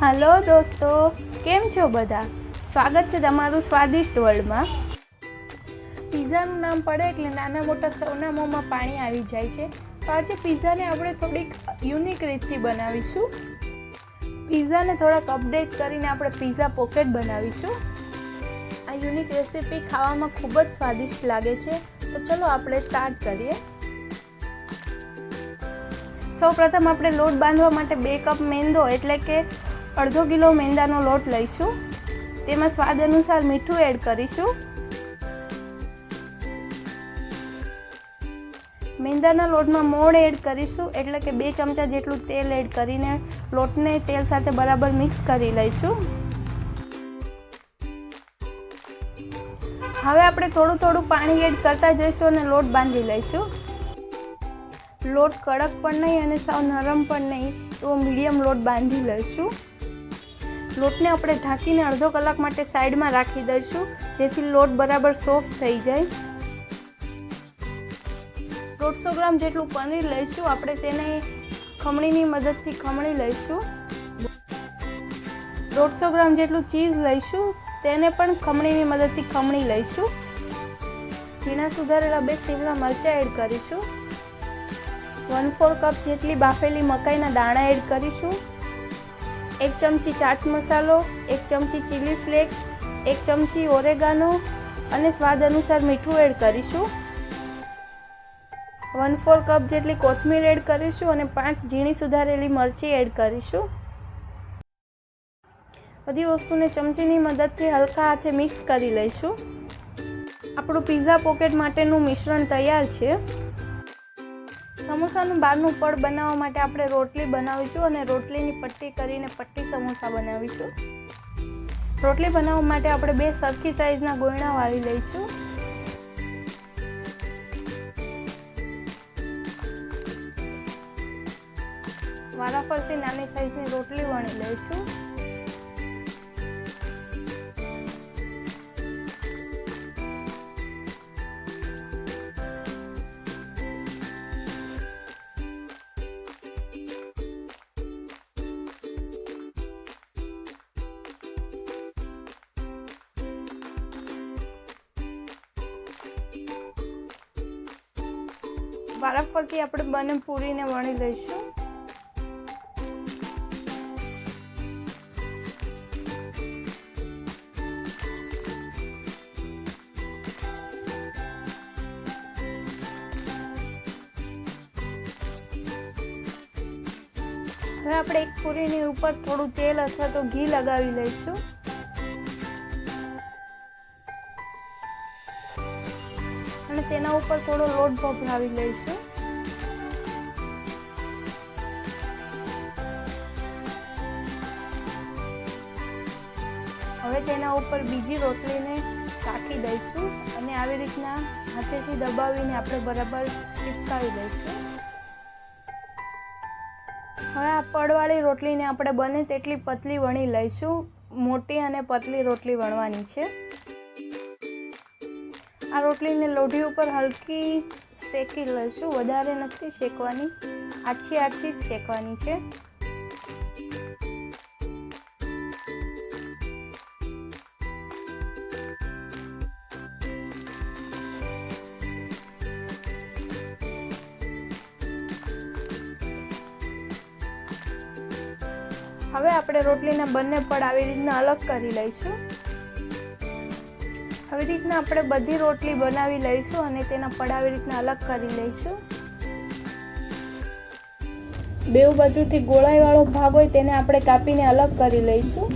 હાલો દોસ્તો, કેમ છો બધા? સ્વાગત છે તમારું સ્વાદિષ્ટ વર્લ્ડમાં. પિઝાનું નામ પડે એટલે નાના મોટા સૌના મોંમાં પાણી આવી જાય છે. તો આજે પિઝાને આપણે થોડીક યુનિક રીતથી બનાવીશું. પિઝાને થોડાક અપડેટ કરીને આપણે પિઝા પોકેટ બનાવીશું. આ યુનિક રેસીપી ખાવામાં ખૂબ જ સ્વાદિષ્ટ લાગે છે. તો ચલો આપણે સ્ટાર્ટ કરીએ. સૌ પ્રથમ આપણે લોટ બાંધવા માટે બે કપ મેંદો, એટલે કે અડધો કિલો મેંદાનો લોટ લઈશું. તેમાં સ્વાદ અનુસાર મીઠું એડ કરીશું. મેંદાના લોટમાં મોણ એડ કરીશું, એટલે કે બે ચમચા જેટલું તેલ એડ કરીને લોટને તેલ સાથે બરાબર મિક્સ કરી લઈશું. હવે આપણે થોડું થોડું પાણી એડ કરતા જઈશું અને લોટ બાંધી લઈશું. લોટ કડક પણ નહીં અને સાવ નરમ પણ નહીં, તો મીડિયમ લોટ બાંધી લઈશું. લોટને આપણે ઢાંકીને અડધો કલાક માટે સાઈડમાં રાખી દઈશું, જેથી લોટ બરાબર સોફ્ટ થઈ જાય. દોઢસો ગ્રામ જેટલું પનીર લઈશું, આપણે તેને ખમણીની મદદથી ખમણી લઈશું. દોઢસો ગ્રામ જેટલું ચીઝ લઈશું, તેને પણ ખમણીની મદદથી ખમણી લઈશું. ઝીણા સુધારેલા બે શિમલા મરચાં એડ કરીશું. વન ફોર કપ જેટલી બાફેલી મકાઈના દાણા એડ કરીશું. એક ચમચી ચાટ મસાલો, એક ચમચી ચીલી ફ્લેક્સ એક ચમચી ઓરેગાનો અને સ્વાદ અનુસાર મીઠું એડ કરીશું. વન ફોર કપ જેટલી કોથમીર એડ કરીશું અને પાંચ ઝીણી સુધારેલી મરચી એડ કરીશું. બધી વસ્તુને ચમચીની મદદથી હલકા હાથે મિક્સ કરી લઈશું. આપણું પિઝા પોકેટ માટેનું મિશ્રણ તૈયાર છે. સમોસાનું બહારનું પડ બનાવવા માટે આપણે રોટલી બનાવીશું અને રોટલીની પટ્ટી કરીને પટ્ટી સમોસા બનાવીશું. રોટલી બનાવવા માટે આપણે બે સરખી સાઈઝના ગોયણા વાળી લઈશું. વારાફરતી નાની સાઈઝની રોટલી વણી લઈશું. વારાફરતી આપણે બંને પૂરીને વણી લઈશું. હવે આપણે એક પૂરીની ઉપર થોડું તેલ અથવા તો ઘી લગાવી લઈશું. તેના ઉપર થોડો લોટ ભભરાવી લઈશું. હવે તેના ઉપર બીજી રોટલીને રાખી દઈશું અને આવી રીતના હાથેથી દબાવીને આપણે બરાબર ચિપકાવી દઈશું. હવે આ પડવાળી રોટલીને આપણે બને તેટલી પતલી વણી લઈશું. મોટી અને પતલી રોટલી વણવાની છે. આ રોટલીને લોઢી ઉપર હલકી શેકી લઈશું. વધારે નથી શેકવાની. આછી આછી જ શેકવાની છે. હવે આપણે રોટલીના બંને પડ આવી રીતના અલગ કરી લઈશું. આવી રીતના આપણે બધી રોટલી બનાવી લઈશું અને તેના પડ આવી રીતના અલગ કરી લઈશું. બેઉ બાજુથી ગોળાઈ વાળો ભાગ હોય તેને આપણે કાપીને અલગ કરી લઈશું.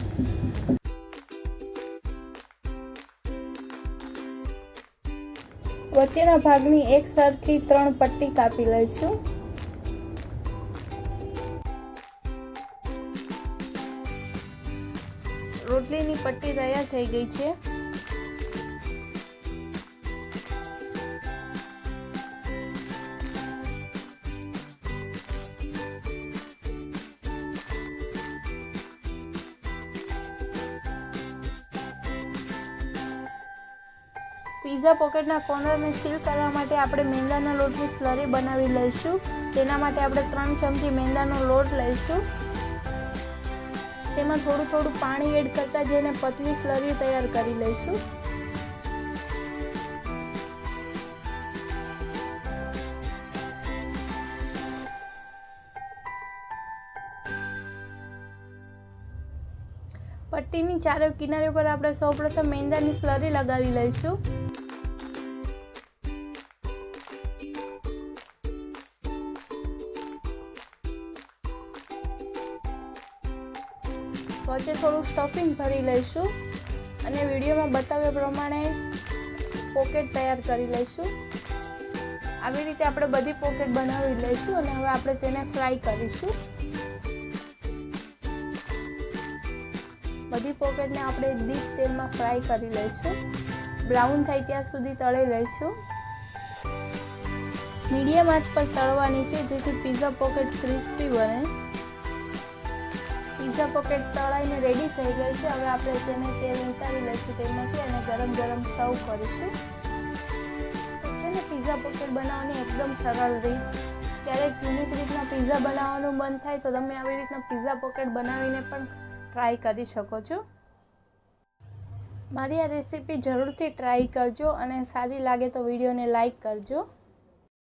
વચ્ચેના ભાગની એક સરખી ત્રણ પટ્ટી કાપી લઈશું. રોટલીની પટ્ટી તૈયાર થઈ ગઈ છે. પિઝા પોકેટના કોર્નરને સીલ કરવા માટે આપણે મેંદાના લોટની સ્લરી બનાવી લઈશું. તેના માટે આપણે ત્રણ ચમચી મેંદાનો લોટ લઈશું. તેમાં થોડું થોડું પાણી એડ કરતાં જઈને પતલી સ્લરી તૈયાર કરી લઈશું. પટ્ટીની ચારે કિનારે પર આપણે સૌપ્રથમ મેંદાની સ્લરી લગાવી લઈશું. વચ્ચે થોડું સ્ટફિંગ ભરી લઈશું અને વિડીયોમાં બતાવ્યા પ્રમાણે પોકેટ તૈયાર કરી લઈશું. આવી રીતે આપણે બધી પોકેટ બનાવી લઈશું અને હવે આપણે તેને ફ્રાય કરીશું. બધી પોકેટને આપણે ડીપ તેલમાં ફ્રાય કરી લઈશું. બ્રાઉન થાય ત્યાં સુધી તળી લઈશું. મીડિયમ આંચ પર તળવાની છે, જેથી પીઝા પોકેટ ક્રિસ્પી બને. પીઝા પોકેટ તળાઈને રેડી થઈ ગઈ છે. હવે આપણે તેને તેલ ઉતારી લઈશું તેમાંથી અને ગરમ ગરમ સર્વ કરીશું. છે ને પીઝા પોકેટ બનાવવાની એકદમ સરળ રીત. ક્યારેક યુનિક રીતના પીઝા બનાવવાનું મન થાય તો તમે આવી રીતના પીઝા પોકેટ બનાવીને પણ ટ્રાય કરી શકો છો. મારી આ રેસીપી જરૂરથી ટ્રાય કરજો અને સારી લાગે તો વિડીયોને લાઈક કરજો.